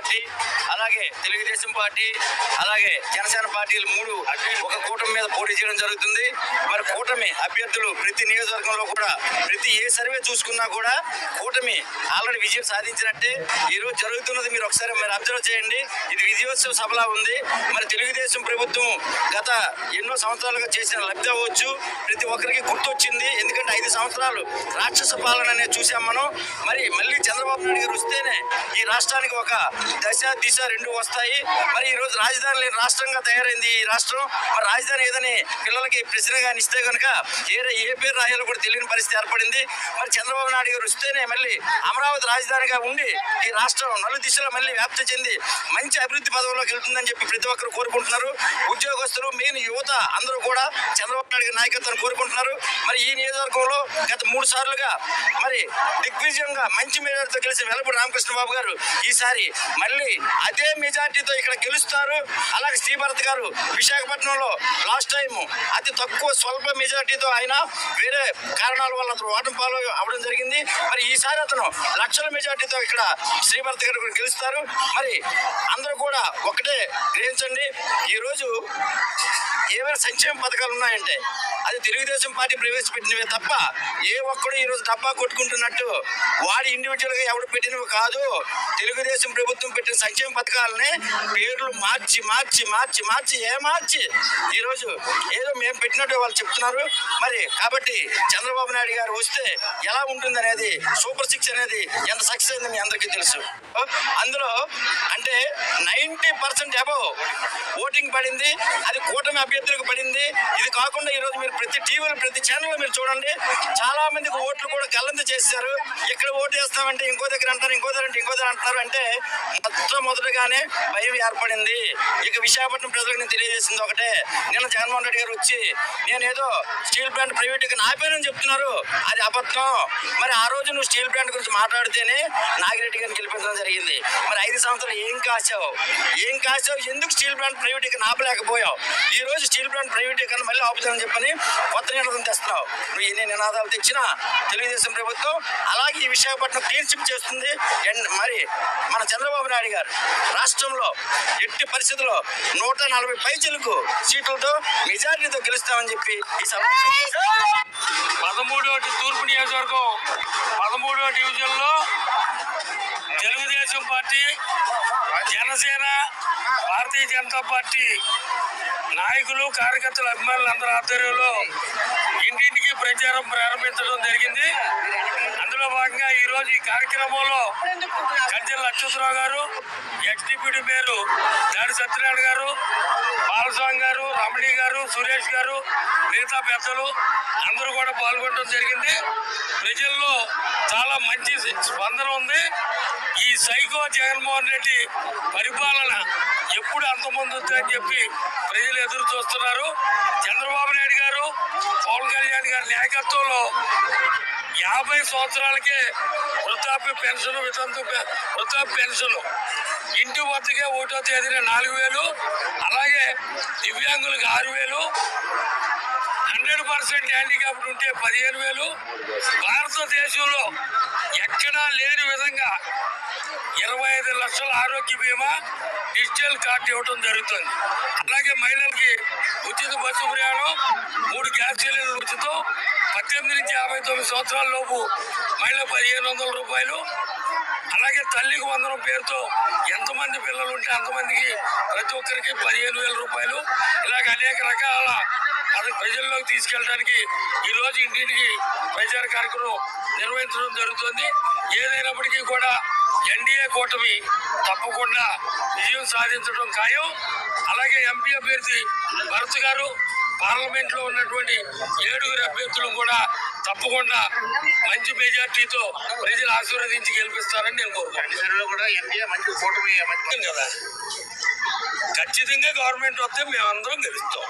party అలాగే Telugu Desam party అలాగే జనసేన పార్టీలు మూడు ఒక కూటమి మీద పోటీ చేయడం జరుగుతుంది. మరి కూటమి అభ్యర్థులు ప్రతి నియోజకవర్గంలో కూడా ప్రతి ఏ సర్వే చూసుకున్నా కూడా కూటమి ఆల్రెడీ విజయం సాధించినట్టే ఈరోజు జరుగుతున్నది. మీరు ఒకసారి మీరు అబ్జర్వ్ చేయండి. ఇది విజయోత్సవ సభలా ఉంది. మరి తెలుగుదేశం ప్రభుత్వం గత ఎన్నో సంవత్సరాలుగా చేసిన లబ్ధి అవ్వచ్చు. ప్రతి ఒక్కరికి గుర్తొచ్చింది. ఎందుకంటే ఐదు సంవత్సరాలు రాక్షస పాలన అనేది చూసాం మనం. మరి మళ్ళీ చంద్రబాబు నాయుడు గారు వస్తేనే ఈ రాష్ట్రానికి ఒక దశ దిశ రెండు వస్తాయి. మరి ఈరోజు రాజధాని లేని రాష్ట్రంగా తయారైంది ఈ రాష్ట్రం. మరి రాజధాని ఏదని పిల్లలకి ప్రశ్నగా ఇస్తే కనుక ఏ ఏ పేరు రాయాలో కూడా తెలియని పరిస్థితి ఏర్పడింది. మరి చంద్రబాబు నాయుడు గారు వస్తేనే మళ్ళీ అమరావతి రాజధానిగా ఉండి ఈ రాష్ట్రం నలు దిశలో మళ్ళీ వ్యాప్తి చెంది మంచి అభివృద్ధి పదవుల్లోకి వెళ్తుందని చెప్పి ప్రతి ఒక్కరు కోరుకుంటున్నారు. ఉద్యోగస్తులు మెయిన్ యువత అందరూ కూడా చంద్రబాబు నాయుడు గారి నాయకత్వాన్ని కోరుకుంటున్నారు. మరి ఈ నియోజకవర్గంలో గత మూడు సార్లుగా మరి దిగ్విజయంగా మంచి మెజార్టీతో కలిసి వెలపూడి రామకృష్ణ బాబు గారు ఈసారి మళ్ళీ అదే మెజార్టీతో ఇక్కడ గెలుస్తారు? అలాగే శ్రీభరత్ గారు విశాఖపట్నంలో లాస్ట్ టైం అతి తక్కువ స్వల్ప మెజార్టీతో ఆయన వేరే కారణాల వల్ల అతను ఓటమి పాలు అవడం జరిగింది. మరి ఈసారి అతను లక్షల మెజార్టీతో ఇక్కడ శ్రీభరత్ గారు కూడా గెలుస్తారు. మరి అందరూ కూడా ఒకటే గ్రహించండి ఈరోజు ఏమైనా సంక్షేమ పథకాలు ఉన్నాయంటే అది తెలుగుదేశం పార్టీ ప్రవేశపెట్టినవే తప్ప ఏ ఒక్కడు ఈరోజు డబ్బా కొట్టుకుంటున్నట్టు వాడి ఇండివిజువల్గా ఎవడు పెట్టినవి కాదు. తెలుగుదేశం ప్రభుత్వం పెట్టిన సంక్షేమ పథకాలని పేర్లు మార్చి మార్చి మార్చి మార్చి ఏ మార్చి? ఈరోజు ఏదో మేము పెట్టినట్టు వాళ్ళు చెప్తున్నారు. మరి కాబట్టి చంద్రబాబు నాయుడు గారు వస్తే ఎలా ఉంటుంది అనేది సూపర్ సిక్స్ అనేది ఎంత సక్సెస్ అయింది మీ అందరికీ తెలుసు. అందులో అంటే నైంటీ పర్సెంట్ అబవ్ ఓటింగ్ పడింది. అది కూటమి అభ్యర్థులకు పడింది. ఇది కాకుండా ఈరోజు మీరు ప్రతి టీవీలో ప్రతి ఛానల్లో మీరు చూడండి. చాలా మందికి ఓట్లు కూడా గల్లంత చేశారు. ఇక్కడ ఓటు వేస్తామంటే ఇంకో దగ్గర అంటారు ఇంకో దగ్గర అంటే ఇంకో దగ్గర అంటున్నారు అంటే మొట్టమొదటిగానే భయం ఏర్పడింది. ఇక విశాఖపట్నం ప్రజలకు నేను తెలియజేసింది ఒకటే. నిన్న జగన్మోహన్ రెడ్డి గారు వచ్చి నేనేదో స్టీల్ ప్లాంట్ ప్రైవేట్ నాపేనని చెప్తున్నారు. అది అబద్ధం. మరి ఆ రోజు నువ్వు స్టీల్ ప్లాంట్ గురించి మాట్లాడితేనే నాగిరెడ్డి గారిని గెలిపించడం జరిగింది. మరి ఐదు సంవత్సరాలు ఏం కాసావు ఏం కాసావు ఎందుకు స్టీల్ ప్లాంట్ ప్రైవేట్ ఆపలేకపోయావు? ఈ రోజు స్టీల్ ప్లాంట్ ప్రైవేట్ మళ్ళీ ఆపుతానని చెప్పని కొత్త నినాదం తెస్తున్నావు. నువ్వు ఎన్ని నినాదాలు తెచ్చినా తెలుగుదేశం ప్రభుత్వం అలాగే ఈ విశాఖపట్నం క్లీన్ చిప్ చేస్తుంది. అండ్ మరి మన చంద్రబాబు నాయుడు గారు రాష్ట్రంలో ఎట్టి పరిస్థితుల్లో నూట నలభై పైచలకు సీట్లతో మెజారిటీతో గెలుస్తామని చెప్పి ఈ సభ పదమూడవ తూర్పు నియోజకవర్గం పదమూడవ డివిజన్లో తెలుగుదేశం పార్టీ జనసేన భారతీయ జనతా పార్టీ నాయకులు కార్యకర్తలు అభిమానులందరి ఆధ్వర్యంలో ఇంటింటికి ప్రచారం ప్రారంభించడం జరిగింది. అందులో భాగంగా ఈరోజు ఈ కార్యక్రమంలో గంజల అచ్యుతరావు గారు ఎక్స్డిప్యూటీ మేయర్ దాడి సత్యనారాయణ గారు బాలస్వామి గారు రమణి గారు సురేష్ గారు మిగతా పెద్దలు అందరూ కూడా పాల్గొనడం జరిగింది. ప్రజల్లో చాలా మంచి స్పందన ఉంది. ఈ సైకో జగన్మోహన్ రెడ్డి పరిపాలన ఎప్పుడు అంతమొందుతుందని చెప్పి ప్రజలు ఎదురు చూస్తున్నారు. చంద్రబాబు నాయుడు గారు పవన్ కళ్యాణ్ గారి నాయకత్వంలో యాభై సంవత్సరాలకే వృద్ధాప్య పెన్షన్ వితంతు వృద్ధాప్య పెన్షన్. ఇంటి వద్దకే ఒకటో తేదీన నాలుగు వేలు అలాగే దివ్యాంగులకు ఆరు వేలు హండ్రెడ్ పర్సెంట్ హ్యాండిక్యాప్డ్ ఉంటే పదిహేను వేలు. భారతదేశంలో ఎక్కడా లేని విధంగా ఇరవై ఐదు లక్షల ఆరోగ్య బీమా డిజిటల్ కార్డు ఇవ్వడం జరుగుతుంది. అలాగే మహిళలకి ఉచిత బస్సు ప్రయాణం మూడు గ్యాస్ సిలిండర్లు ఉచితం పద్దెనిమిది నుంచి యాభై తొమ్మిది సంవత్సరాల లోపు మహిళ పదిహేను వందల రూపాయలు. అలాగే తల్లికి వందనం పేరుతో ఎంతమంది పిల్లలు ఉంటే అంతమందికి ప్రతి ఒక్కరికి పదిహేను వేల రూపాయలు. ఇలాగ అనేక రకాల అది ప్రజల్లోకి తీసుకెళ్ళడానికి ఈ రోజు ఇంటింటికి ప్రచార కార్యక్రమం నిర్వహించడం జరుగుతుంది. ఏదైనప్పటికీ కూడా ఎన్డీఏ కూటమి తప్పకుండా విజయం సాధించడం ఖాయం. అలాగే ఎంపీ అభ్యర్థి భరత్ గారు పార్లమెంట్లో ఉన్నటువంటి ఏడుగురు అభ్యర్థులు కూడా తప్పకుండా మంచి మెజార్టీతో ప్రజలు ఆశీర్వదించి గెలిపిస్తారని నేను కోరుకుంటున్నాను. కూడా ఎన్డీఏ మంచి కూటమి కదా ఖచ్చితంగా గవర్నమెంట్ వస్తే మేమందరం గెలుస్తాం.